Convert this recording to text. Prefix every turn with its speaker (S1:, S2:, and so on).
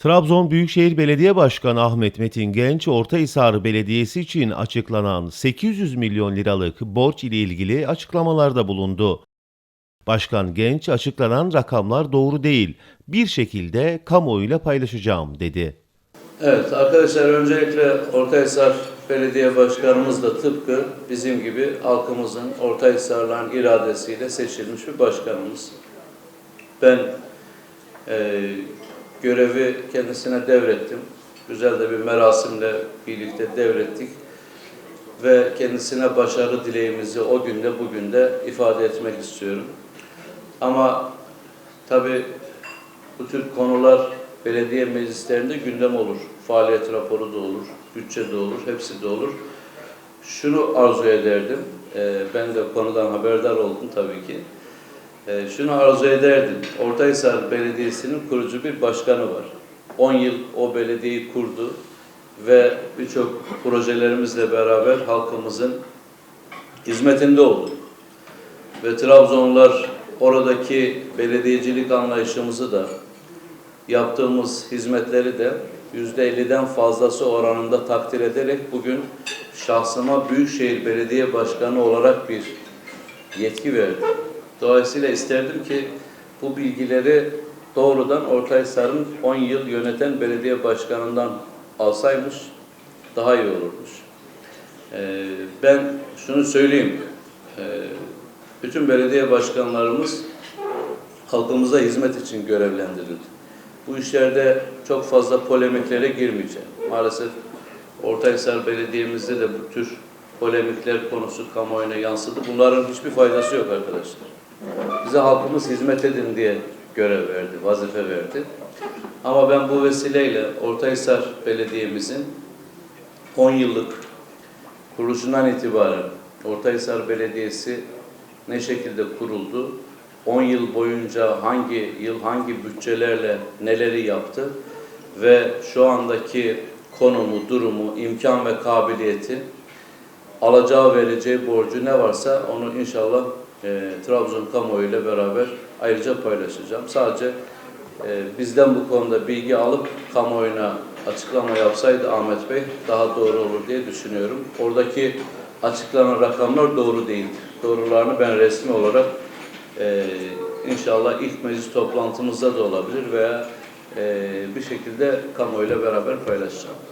S1: Trabzon Büyükşehir Belediye Başkanı Ahmet Metin Genç, Ortahisar Belediyesi için açıklanan 800 milyon liralık borç ile ilgili açıklamalarda bulundu. Başkan Genç, açıklanan rakamlar doğru değil, bir şekilde kamuoyuyla paylaşacağım dedi.
S2: Evet arkadaşlar öncelikle Ortahisar Belediye Başkanımız da tıpkı bizim gibi halkımızın Ortahisar'ların iradesiyle seçilmiş bir başkanımız. Ben e, görevi kendisine devrettim. Güzel de bir merasimle birlikte devrettik. Ve kendisine başarı dileğimizi o günde bugün de ifade etmek istiyorum. Ama tabii bu tür konular belediye meclislerinde gündem olur. Faaliyet raporu da olur, bütçe de olur, hepsi de olur. Şunu arzu ederdim, e, ben de konudan haberdar oldum tabii ki. E, şunu arzu ederdim, Ortahisar Belediyesi'nin kurucu bir başkanı var. 10 yıl o belediyeyi kurdu ve birçok projelerimizle beraber halkımızın hizmetinde oldu. Ve Trabzonlular oradaki belediyecilik anlayışımızı da yaptığımız hizmetleri de %50'den fazlası oranında takdir ederek bugün şahsıma Büyükşehir Belediye Başkanı olarak bir yetki verdi. Dolayısıyla isterdim ki bu bilgileri doğrudan Ortahisar'ın 10 yıl yöneten belediye başkanından alsaymış daha iyi olurmuş. Ee, ben şunu söyleyeyim. Ee, bütün belediye başkanlarımız halkımıza hizmet için görevlendirildi. Bu işlerde çok fazla polemiklere girmeyeceğim. Maalesef Ortahisar Belediye'mizde de bu tür polemikler konusu kamuoyuna yansıdı. Bunların hiçbir faydası yok arkadaşlar. Bize halkımız hizmet edin diye görev verdi, vazife verdi. Ama ben bu vesileyle Ortahisar Belediye'mizin 10 yıllık kuruluşundan itibaren Ortahisar Belediyesi ne şekilde kuruldu, 10 yıl boyunca hangi yıl hangi bütçelerle neleri yaptı ve şu andaki konumu, durumu, imkan ve kabiliyeti alacağı vereceği borcu ne varsa onu inşallah e, Trabzon kamuoyuyla beraber ayrıca paylaşacağım. Sadece e, bizden bu konuda bilgi alıp kamuoyuna açıklama yapsaydı Ahmet Bey daha doğru olur diye düşünüyorum. Oradaki açıklanan rakamlar doğru değildir. Doğrularını ben resmi olarak e, inşallah ilk meclis toplantımızda da olabilir veya e, bir şekilde kamuoyuyla beraber paylaşacağım.